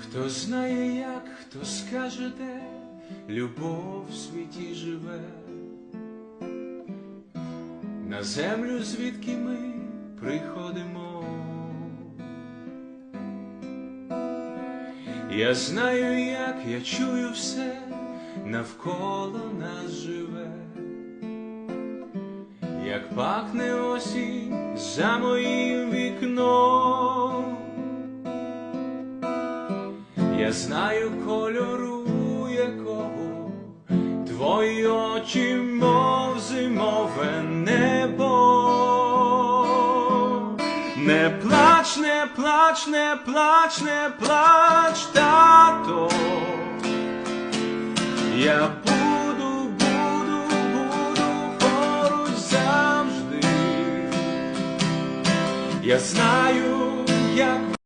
Хто знає, як, хто скаже, де любов в світі живе, на землю, звідки ми приходимо. Я знаю, як я чую все, навколо нас живе, як пахне осінь за моїм Я знаю кольору якого твої очі, мов зимове небо. Не плач, не плач, не плач, не плач, тато. Я буду, буду, буду поруч завжди. Я знаю,